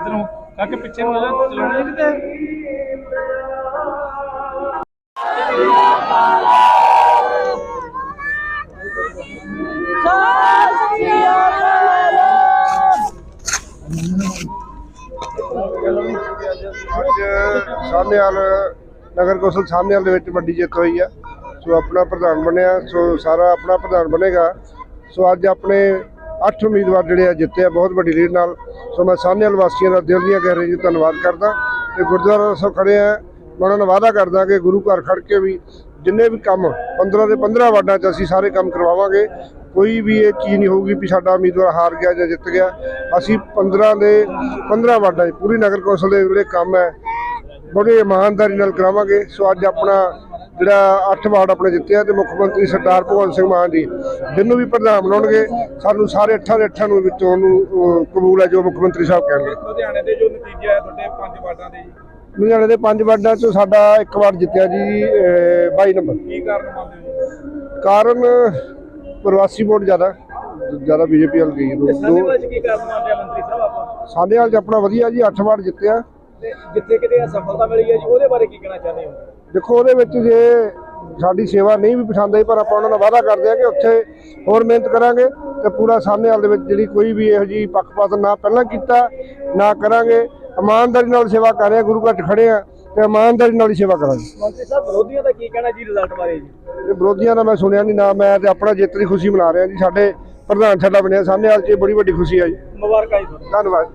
ਇਧਰੋਂ ਕਾਕੇ ਪਿੱਛੇ ਨੂੰ ਆ ਜਾ ਚਲਾਉਣਾ ਅੱਜ ਸਾਹਨੇਵਾਲ ਨਗਰ ਕੌਂਸਲ ਸਾਹਨੇਵਾਲ ਦੇ ਵਿੱਚ ਵੱਡੀ ਜਿੱਤ ਹੋਈ ਆ। ਸੋ ਆਪਣਾ ਪ੍ਰਧਾਨ ਬਣਿਆ, ਸੋ ਸਾਰਾ ਆਪਣਾ ਪ੍ਰਧਾਨ ਬਣੇਗਾ। ਸੋ ਅੱਜ ਆਪਣੇ ਅੱਠ ਉਮੀਦਵਾਰ ਜਿਹੜੇ ਆ ਜਿੱਤੇ ਆ, ਬਹੁਤ ਵੱਡੀ ਲੀਡ ਨਾਲ। ਸੋ ਮੈਂ ਸਾਹਨੇਵਾਲ ਵਾਸੀਆਂ ਦਾ ਦਿਲ ਦੀਆਂ ਗਹਿਰਾਈਆਂ ਜੀ ਧੰਨਵਾਦ ਕਰਦਾ ਤੇ ਗੁਰਦੁਆਰਾ ਸਾਹਿਬ ਖੜੇ ਆ। ਮੈਂ ਉਹਨਾਂ ਨੂੰ ਵਾਅਦਾ ਕਰਦਾ ਕਿ ਗੁਰੂ ਘਰ ਖੜ ਕੇ ਵੀ ਜਿੰਨੇ ਵੀ ਕੰਮ 15 ਦੇ 15 ਵਾਰਡਾਂ 'ਚ ਅਸੀਂ ਸਾਰੇ ਕੰਮ ਕਰਵਾਵਾਂਗੇ। ਕੋਈ ਵੀ ਇਹ ਚੀਜ਼ ਨਹੀਂ ਹੋਊਗੀ ਵੀ ਸਾਡਾ ਉਮੀਦਵਾਰ ਹਾਰ ਗਿਆ ਜਾਂ ਜਿੱਤ ਗਿਆ। ਅਸੀਂ 15 ਦੇ 15 ਵਾਰਡਾਂ 'ਚ, ਪੂਰੀ ਨਗਰ ਕੌਂਸਲ ਦੇ ਜਿਹੜੇ ਕੰਮ ਹੈ, ਬੜੀ ਇਮਾਨਦਾਰੀ ਨਾਲ ਕਰਾਵਾਂਗੇ। ਸੋ ਅੱਜ ਆਪਣਾ ਜਿਹੜਾ 8 ਵਾਰਡ ਆਪਣੇ ਜਿੱਤੇ ਆ ਤੇ ਮੁੱਖ ਮੰਤਰੀ ਸਰਦਾਰ ਭਗਵੰਤ ਸਿੰਘ ਮਾਨ ਜੀ ਜਿਹਨੂੰ ਵੀ ਪ੍ਰਧਾਨ ਬਣਾਉਣਗੇ ਸਾਨੂੰ ਸਾਰੇ ਅੱਠਾਂ ਦੇ ਅੱਠਾਂ ਨੂੰ ਵਿੱਚੋਂ ਅਹ, ਕਬੂਲ ਹੈ ਜੋ ਮੁੱਖ ਮੰਤਰੀ ਸਾਹਿਬ ਕਹਿਣਗੇ। ਲੁਧਿਆਣੇ ਦੇ ਜੋ ਨਤੀਜੇ ਆਏ ਤੁਹਾਡੇ ਪੰਜ ਵਾਰਡਾਂ ਦੇ ਜੀ। ਲੁਧਿਆਣੇ ਦੇ ਪੰਜ ਵਾਰਡਾਂ 'ਚੋਂ ਸਾਡਾ ਇੱਕ ਵਾਰ ਜਿੱਤਿਆ ਜੀ ਅਹ, 22 ਨੰਬਰ। ਕੀ ਕਾਰਨ ਮੰਨਦੇ ਹੋ ਕਾਰਨ ਪ੍ਰਵਾਸੀ ਵੋਟ ਜ਼ਿਆਦਾ ਜ਼ਿਆਦਾ ਬੀਜੇਪੀ ਵਾਲ ਗਈ ਦੋ- ਵਿੱਚ ਕੀ ਕਾਰਨ ਮੰਨਦੇ ਮੰਤਰੀ ਸਾਹਿਬ ਆਪਾਂ? ਸਾਡੇ 'ਚ ਆਪਣਾ ਵਧੀਆ ਜੀ 8 ਵਾਰ ਜਿੱਤਿਆ। ਤੇ ਜਿੱਥੇ ਕਿਤੇ ਸਫਲਤਾ ਮਿਲੀ ਹੈ ਜੀ ਉਹਦੇ ਬਾਰੇ ਕੀ ਕਹਿਣਾ ਚਾਹੁੰਦੇ ਹੋ? ਦੇਖੋ ਉਹਦੇ ਵਿੱਚ ਜੇ ਸਾਡੀ ਸੇਵਾ ਨਹੀਂ ਵੀ ਪਸੰਦ ਆਈ ਪਰ ਆਪਾਂ ਉਹਨਾਂ ਨਾਲ ਵਾਅਦਾ ਕਰਦੇ ਆ ਕਿ ਉੱਥੇ ਹੋਰ ਮਿਹਨਤ ਕਰਾਂਗੇ ਤੇ ਪੂਰਾ ਸਾਹਮਣੇ ਹਾਲ ਦੇ ਵਿੱਚ ਜਿਹੜੀ ਕੋਈ ਵੀ ਇਹੋ ਜਿਹੀ ਪੱਖਪਾਤ ਨਾ ਪਹਿਲਾਂ ਕੀਤਾ ਨਾ ਕਰਾਂਗੇ। ਇਮਾਨਦਾਰੀ ਨਾਲ ਸੇਵਾ ਕਰ ਰਹੇ ਗੁਰੂ ਘਰ ਖੜੇ ਆ ਤੇ ਇਮਾਨਦਾਰੀ ਨਾਲ ਹੀ ਸੇਵਾ ਕਰਾਂਗੇ। ਮੰਤਰੀ ਸਾਹਿਬ ਵਿਰੋਧੀਆਂ ਦਾ ਕੀ ਕਹਿਣਾ ਜੀ ਰਿਜ਼ਲਟ ਬਾਰੇ ਜੀ? ਇਹ ਵਿਰੋਧੀਆਂ ਦਾ ਮੈਂ ਸੁਣਿਆ ਨਹੀਂ ਨਾ ਮੈਂ ਤੇ ਆਪਣਾ ਜਿੱਤ ਦੀ ਖੁਸ਼ੀ ਮਨਾ ਰਿਹਾ ਜੀ। ਸਾਡੇ ਪ੍ਰਧਾਨ ਸਾਡਾ ਬਣਿਆ ਸਾਹਮਣੇ ਹਾਲ 'ਚ ਬੜੀ ਵੱਡੀ ਖੁਸ਼ੀ ਆ ਜੀ। ਮੁਬਾਰਕਾਂ ਜੀ ਧੰਨਵਾਦ।